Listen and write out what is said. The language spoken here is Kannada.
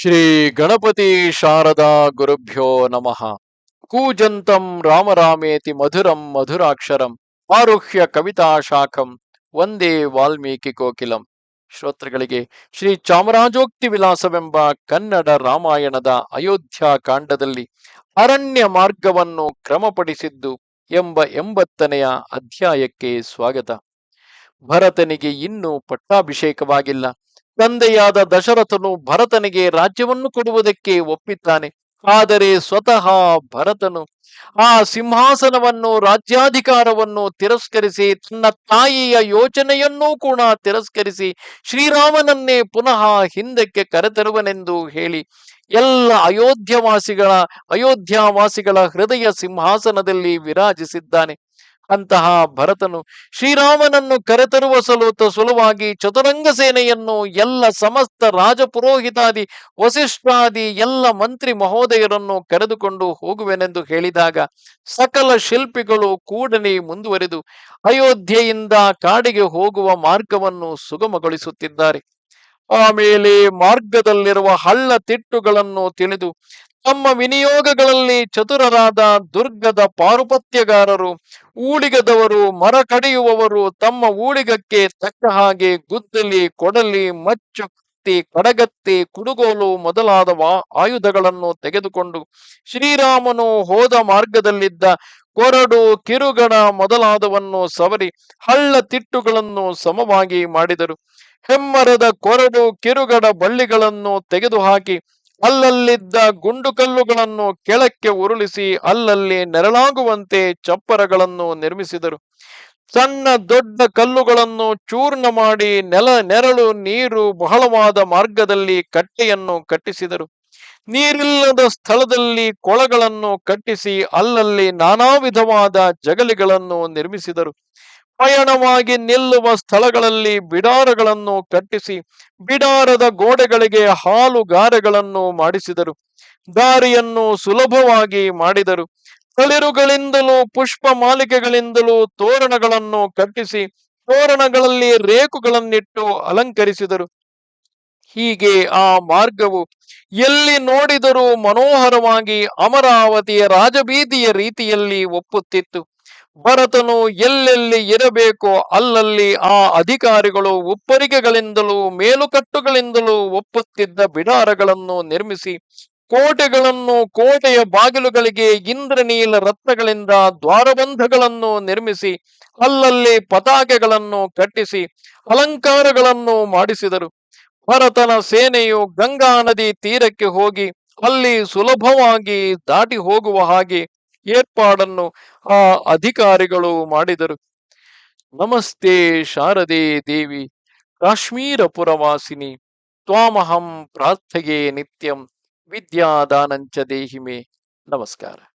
ಶ್ರೀ ಗಣಪತಿ ಶಾರದಾ ಗುರುಭ್ಯೋ ನಮಃ. ಕೂಜಂತಂ ರಾಮರಾಮೇತಿ ಮಧುರಂ ಮಧುರಾಕ್ಷರಂ ಆರುಹ್ಯ ಕವಿತಾ ಶಾಖಂ ಒಂದೇ ವಾಲ್ಮೀಕಿ ಕೋಕಿಲಂ. ಶ್ರೋತೃಗಳಿಗೆ ಶ್ರೀ ಚಾಮರಾಜೋಕ್ತಿ ವಿಲಾಸವೆಂಬ ಕನ್ನಡ ರಾಮಾಯಣದ ಅಯೋಧ್ಯ ಕಾಂಡದಲ್ಲಿ ಅರಣ್ಯ ಮಾರ್ಗವನ್ನು ಕ್ರಮಪಡಿಸಿದ್ದು ಎಂಬ ಎಂಬತ್ತನೆಯ ಅಧ್ಯಾಯಕ್ಕೆ ಸ್ವಾಗತ. ಭರತನಿಗೆ ಇನ್ನೂ ಪಟ್ಟಾಭಿಷೇಕವಾಗಿಲ್ಲ. ತಂದೆಯಾದ ದಶರಥನು ಭರತನಿಗೆ ರಾಜ್ಯವನ್ನು ಕೊಡುವುದಕ್ಕೆ ಒಪ್ಪಿದ್ದಾನೆ. ಆದರೆ ಸ್ವತಃ ಭರತನು ಆ ಸಿಂಹಾಸನವನ್ನು, ರಾಜ್ಯಾಧಿಕಾರವನ್ನು ತಿರಸ್ಕರಿಸಿ, ತನ್ನ ತಾಯಿಯ ಯೋಚನೆಯನ್ನೂ ಕೂಡ ತಿರಸ್ಕರಿಸಿ ಶ್ರೀರಾಮನನ್ನೇ ಪುನಃ ಹಿಂದಕ್ಕೆ ಕರೆತರುವನೆಂದು ಹೇಳಿ. ಎಲ್ಲ ಅಯೋಧ್ಯವಾಸಿಗಳ ಅಯೋಧ್ಯವಾಸಿಗಳ ಹೃದಯ ಸಿಂಹಾಸನದಲ್ಲಿ ವಿರಾಜಿಸಿದ್ದಾನೆ. ಅಂತಹ ಭರತನು ಶ್ರೀರಾಮನನ್ನು ಕರೆತರುವ ಸಲುತ ಸುಲುವಾಗಿ ಚತುರಂಗ ಸೇನೆಯನ್ನು, ಎಲ್ಲ ಸಮಸ್ತ ರಾಜಪುರೋಹಿತಾದಿ, ವಸಿಷ್ಠಾದಿ, ಎಲ್ಲ ಮಂತ್ರಿ ಮಹೋದಯರನ್ನು ಕರೆದುಕೊಂಡು ಹೋಗುವೆನೆಂದು ಹೇಳಿದಾಗ ಸಕಲ ಶಿಲ್ಪಿಗಳು ಕೂಡಲೇ ಮುಂದುವರೆದು ಅಯೋಧ್ಯೆಯಿಂದ ಕಾಡಿಗೆ ಹೋಗುವ ಮಾರ್ಗವನ್ನು ಸುಗಮಗೊಳಿಸುತ್ತಿದ್ದಾರೆ. ಆಮೇಲೆ ಮಾರ್ಗದಲ್ಲಿರುವ ಹಳ್ಳ ತಿಟ್ಟುಗಳನ್ನು ತಿಳಿದು ತಮ್ಮ ವಿನಿಯೋಗಗಳಲ್ಲಿ ಚತುರರಾದ ದುರ್ಗದ ಪಾರುಪತ್ಯಗಾರರು, ಊಳಿಗದವರು, ಮರ ಕಡಿಯುವವರು ತಮ್ಮ ಊಳಿಗಕ್ಕೆ ತಕ್ಕ ಹಾಗೆ ಗುದ್ದಲಿ, ಕೊಡಲಿ ಮಚ್ಚು ಕಡಗತ್ತಿ, ಕುಡುಗೋಲು ಮೊದಲಾದ ಆಯುಧಗಳನ್ನು ತೆಗೆದುಕೊಂಡು ಶ್ರೀರಾಮನು ಹೋದ ಮಾರ್ಗದಲ್ಲಿದ್ದ ಕೊರಡು, ಕಿರುಗಣ ಮೊದಲಾದವನ್ನು ಸವರಿ ಹಳ್ಳ ತಿಟ್ಟುಗಳನ್ನು ಸಮವಾಗಿ ಮಾಡಿದರು. ಹೆಮ್ಮರದ ಕೊರಡು ಕಿರುಗಡ ಬಳ್ಳಿಗಳನ್ನು ತೆಗೆದುಹಾಕಿ ಅಲ್ಲಲ್ಲಿದ್ದ ಗುಂಡು ಕಲ್ಲುಗಳನ್ನು ಕೆಳಕ್ಕೆ ಉರುಳಿಸಿ ಅಲ್ಲಲ್ಲಿ ನೆರಳಾಗುವಂತೆ ಚಪ್ಪರಗಳನ್ನು ನಿರ್ಮಿಸಿದರು. ಸಣ್ಣ ದೊಡ್ಡ ಕಲ್ಲುಗಳನ್ನು ಚೂರ್ಣ ಮಾಡಿ ನೆಲ, ನೆರಳು, ನೀರು ಬಹಳವಾದ ಮಾರ್ಗದಲ್ಲಿ ಕಟ್ಟೆಯನ್ನು ಕಟ್ಟಿಸಿದರು. ನೀರಿಲ್ಲದ ಸ್ಥಳದಲ್ಲಿ ಕೊಳಗಳನ್ನು ಕಟ್ಟಿಸಿ ಅಲ್ಲಲ್ಲಿ ನಾನಾ ವಿಧವಾದ ಜಗಲಿಗಳನ್ನು ನಿರ್ಮಿಸಿದರು. ಪಯಣವಾಗಿ ನಿಲ್ಲುವ ಸ್ಥಳಗಳಲ್ಲಿ ಬಿಡಾರಗಳನ್ನು ಕಟ್ಟಿಸಿ ಬಿಡಾರದ ಗೋಡೆಗಳಿಗೆ ಹಾಲುಗಾರೆಗಳನ್ನು ಮಾಡಿಸಿದರು. ದಾರಿಯನ್ನು ಸುಲಭವಾಗಿ ಮಾಡಿದರು. ತಳಿರುಗಳಿಂದಲೂ ಪುಷ್ಪ ಮಾಲಿಕೆಗಳಿಂದಲೂ ತೋರಣಗಳನ್ನು ಕಟ್ಟಿಸಿ ತೋರಣಗಳಲ್ಲಿ ರೇಖುಗಳನ್ನಿಟ್ಟು ಅಲಂಕರಿಸಿದರು. ಹೀಗೆ ಆ ಮಾರ್ಗವು ಎಲ್ಲಿ ನೋಡಿದರೂ ಮನೋಹರವಾಗಿ ಅಮರಾವತಿಯ ರಾಜಬೀದಿಯ ರೀತಿಯಲ್ಲಿ ಒಪ್ಪುತ್ತಿತ್ತು. ಭರತನು ಎಲ್ಲೆಲ್ಲಿ ಇರಬೇಕೋ ಅಲ್ಲಲ್ಲಿ ಆ ಅಧಿಕಾರಿಗಳು ಉಪ್ಪರಿಗೆಗಳಿಂದಲೂ ಮೇಲುಕಟ್ಟುಗಳಿಂದಲೂ ಒಪ್ಪುತ್ತಿದ್ದ ಬಿಡಾರಗಳನ್ನು ನಿರ್ಮಿಸಿ ಕೋಟೆಗಳನ್ನು ಕೋಟೆಯ ಬಾಗಿಲುಗಳಿಗೆ ಇಂದ್ರನೀಲ ರತ್ನಗಳಿಂದ ದ್ವಾರಬಂಧಗಳನ್ನು ನಿರ್ಮಿಸಿ ಅಲ್ಲಲ್ಲಿ ಪತಾಕೆಗಳನ್ನು ಕಟ್ಟಿಸಿ ಅಲಂಕಾರಗಳನ್ನು ಮಾಡಿಸಿದರು. ಭರತನ ಸೇನೆಯು ಗಂಗಾ ನದಿ ತೀರಕ್ಕೆ ಹೋಗಿ ಅಲ್ಲಿ ಸುಲಭವಾಗಿ ದಾಟಿ ಹೋಗುವ ಹಾಗೆ ಏರ್ಪಾಡನ್ನು ಆ ಅಧಿಕಾರಿಗಳು ಮಾಡಿದರು. ನಮಸ್ತೆ ಶಾರದೆ ದೇವಿ ಕಾಶ್ಮೀರ ಪುರವಾಸಿನಿ ತ್ವಾಮಹಂ ಪ್ರಾರ್ಥಗೆ ನಿತ್ಯಂ, ವಿದ್ಯಾದಾನಂಚ ದೇಹಿಮೆ. ನಮಸ್ಕಾರ.